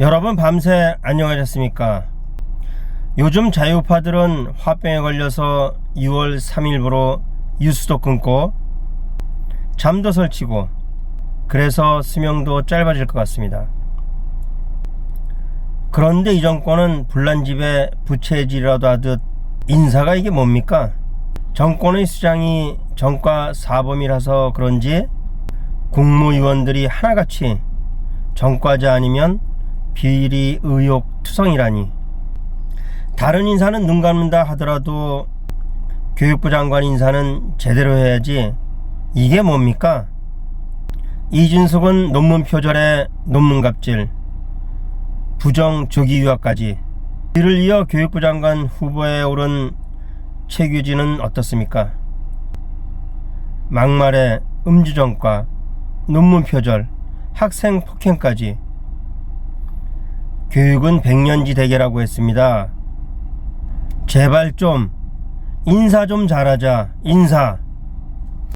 여러분 밤새 안녕하셨습니까? 요즘 자유파들은 화병에 걸려서 6월 3일부로 뉴스도 끊고 잠도 설치고 그래서 수명도 짧아질 것 같습니다. 그런데 이 정권은 불난 집에 부채질이라도 하듯 인사가 이게 뭡니까? 정권의 수장이 정과 사범이라서 그런지 국무위원들이 하나같이 정과자 아니면 비리 의혹 투성이라니 다른 인사는 눈 감는다 하더라도 교육부 장관 인사는 제대로 해야지 이게 뭡니까? 이준석은 논문 표절에 논문 갑질 부정 조기 유학까지 이를 이어 교육부 장관 후보에 오른 최규진은 어떻습니까? 막말에 음주전과 논문 표절 학생 폭행까지 교육은 백년지 대계라고 했습니다. 제발 좀 인사 좀 잘하자 인사